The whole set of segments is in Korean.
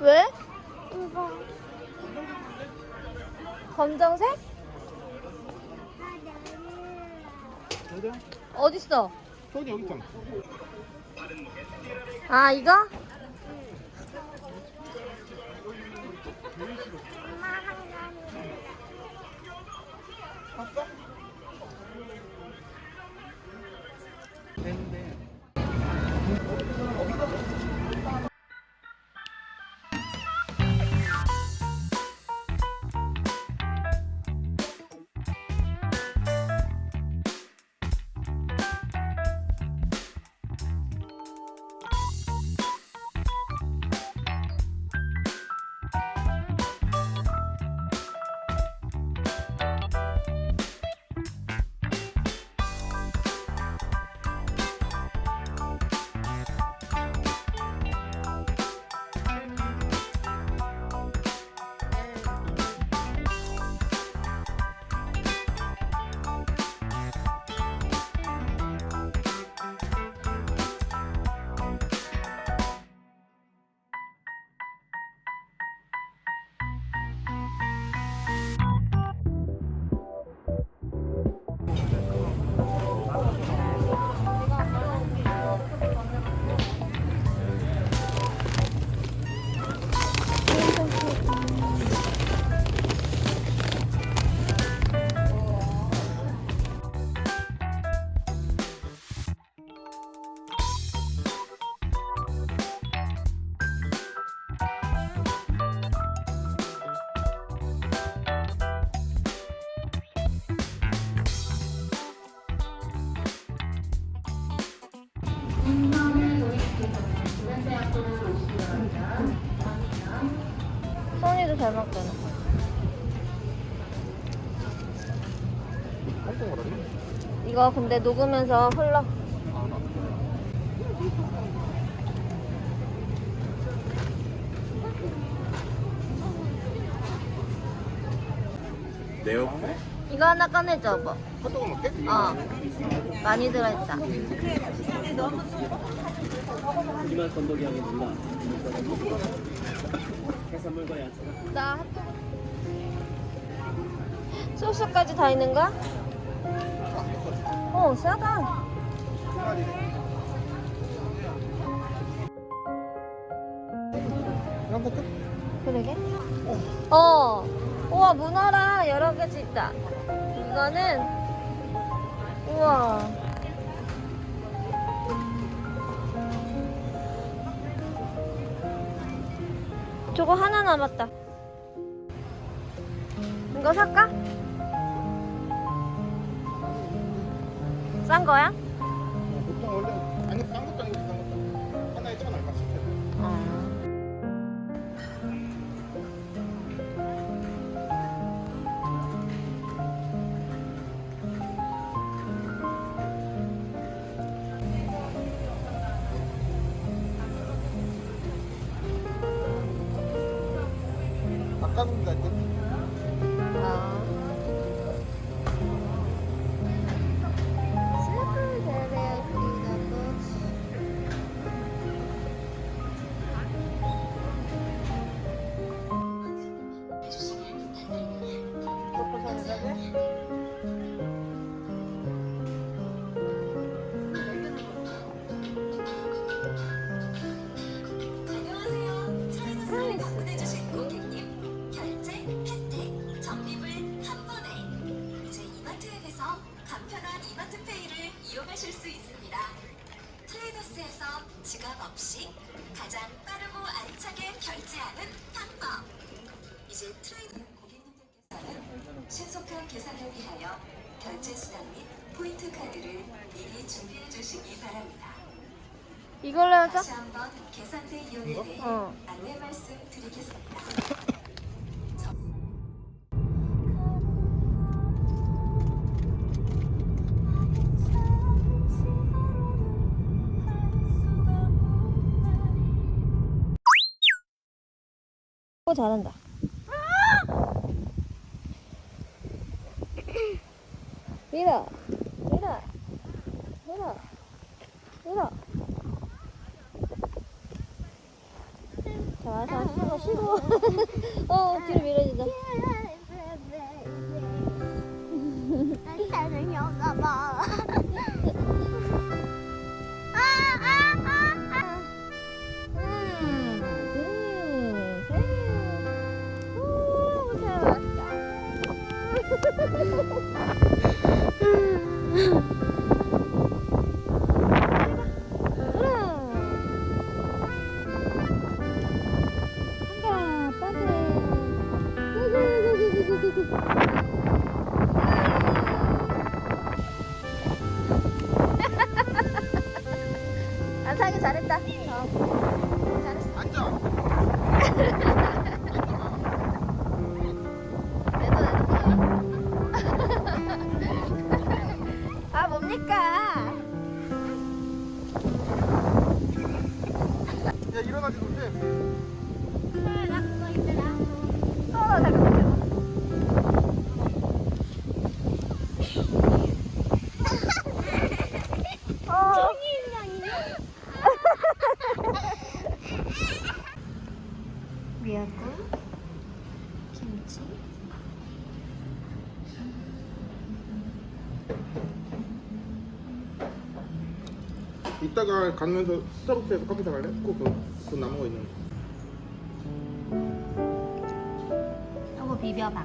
왜? 이거 검정색? 어디야? 어딨어? 저기 여기 있잖아. 아, 이거? 엄마 한가위 봤어? 되는데. 소은이도 잘 먹잖아. 이거 근데 녹으면서 흘러. 내 옆에? 이거 하나 꺼내줘, 뭐. 핫도그 먹게? 어. 많이 들어있다. 이만 건더기 하게 된다. 해산물과 야채가 나 핫도그. 소스까지 다 있는 거야? 어, 싸다. 그러게? 어. 우와, 문어랑 여러 가지 있다. 이거는, 우와. 저거 하나 남았다. 이거 살까? 싼 거야? 닭가슴살 할 이용하실 수 있습니다. 트레이더스에서 지갑 없이 가장 빠르고 알차게 결제하는 방법. 이제 트레이더 고객님들께서는 신속한 계산을 위하여 결제 수단 및 포인트 카드를 미리 준비해 주시기 바랍니다. 이걸로 하자. 다시 한번 계산대 이용에 대해 어. 안내 말씀드리겠습니다. 오, 잘한다. 밀어, 밀어, 밀어, 밀어. 자, 자, 쉬고, 쉬고. 어, 뒤로 밀어 안상이 잘했다. 이따가 가면서 스타벅스에서 커피 사갈래? 꼭 그 그 남은 거 있는 거. 요거 비벼봐.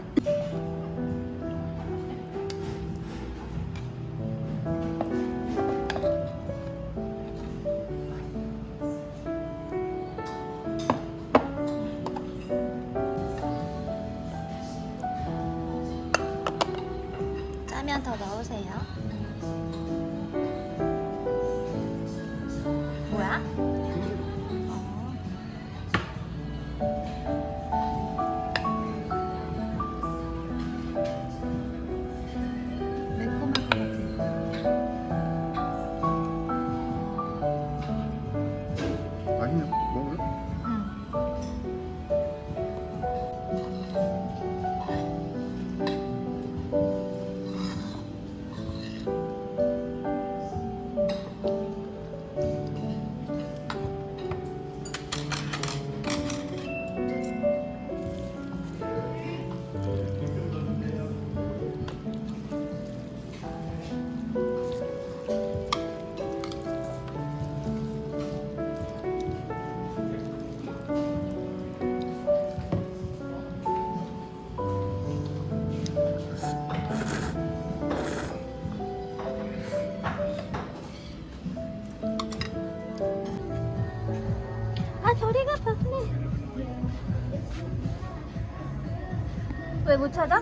못 찾아?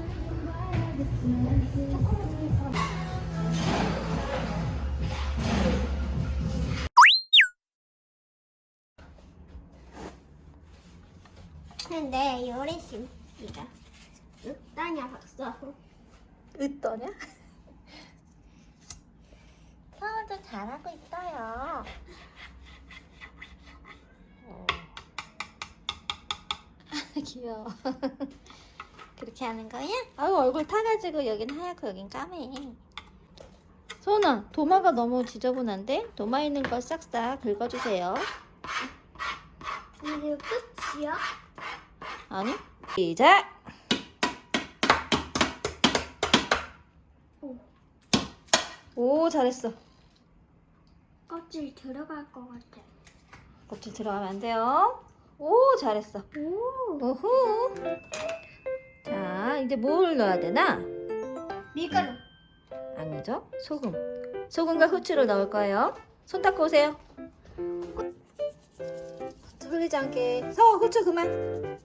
근데 요리심 이가 윽다냐 박사. 으떠냐? 서울도 잘하고 있어요. 귀여워. 그렇게 하는 거야? 아유 얼굴 타가지고 여긴 하얗고 여긴 까매. 소은아, 도마가 너무 지저분한데? 도마 있는 거 싹싹 긁어주세요. 이게 끝이야? 아니? 시작! 오, 잘했어. 껍질 들어갈 것 같아. 껍질 들어가면 안 돼요. 오, 잘했어. 오. 오호. 자, 이제 뭘 넣어야 되나? 밀가루. 아니죠? 소금. 소금과 후추를 넣을 거예요. 손 닦고 오세요. 흘리지 않게. 서, 후추 그만.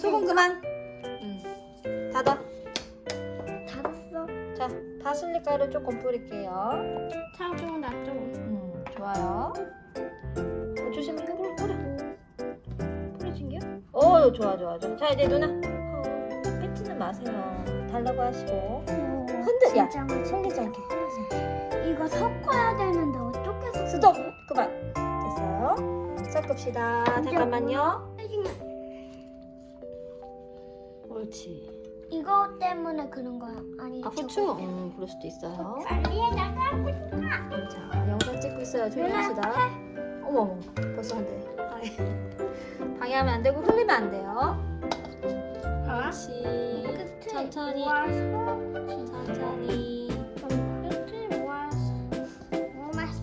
소금 그만. 응. 닫아. 닫았어. 자, 바슬릭 가루 조금 뿌릴게요. 차좀 놔줘. 음, 좋아요. 어, 조심히 이거 뿌려, 뿌려. 뿌려진겨? 오, 좋아, 좋아, 좋아. 자, 이제 누나. 어, 마세요. 달라고 하시고. 흔들, 야, 진짜. 흘리지 않게. 이거 섞어야 되는데 어떻게 섞어? 스톱! 그만. 됐어요. 섞읍시다. 잠깐만요. 옳지. 이거 때문에 그런 거야? 아니 아, 후추? 저거 때문에. 음, 그럴 수도 있어요. 관리에다가 자, 영상 찍고 있어요. 조용히 합시다. 어머, 어머, 벌써 안 돼. 아이. 강하게 하면 안 되고 흘리면 안 돼요. 천천히. 모아서 천천히. 모아서.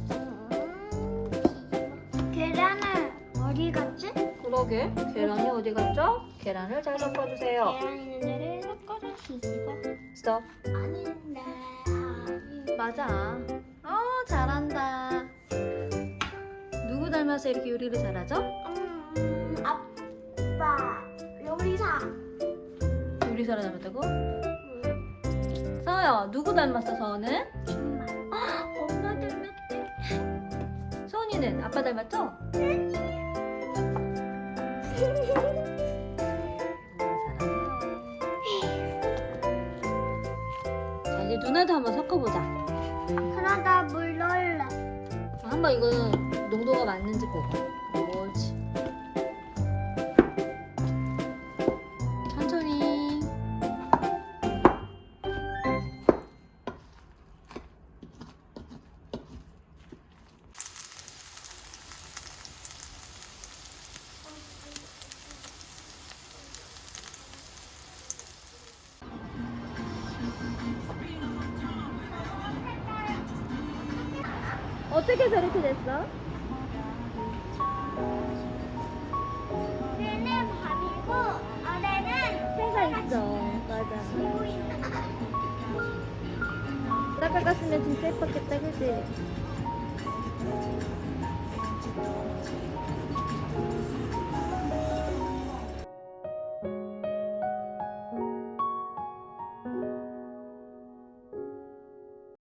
계란은 어디 갔지? 그러게. 계란이 어디 갔죠? 계란을 잘 섞어주세요. 계란 있는 데를 섞어서 뒤집어. 스톱. 아닌데. 맞아. 어, 잘한다. 누구 닮아서 이렇게 요리를 잘하죠? 음, 아빠 요리사. 요리사를 닮았다고? 서요. 누구 닮았어? 정말. 엄마 닮았대. 서은이는 아빠 닮았죠? 자, 이제 누나도 한번 섞어보자. 그러다 물 넣을래. 한번 이거 농도가 맞는지 보고. 어떻게 저렇게 됐어? 얘는 밥이고 아래는 새가 있어. 맞아. 딱 깎았으면 진짜 예뻤겠다, 그지?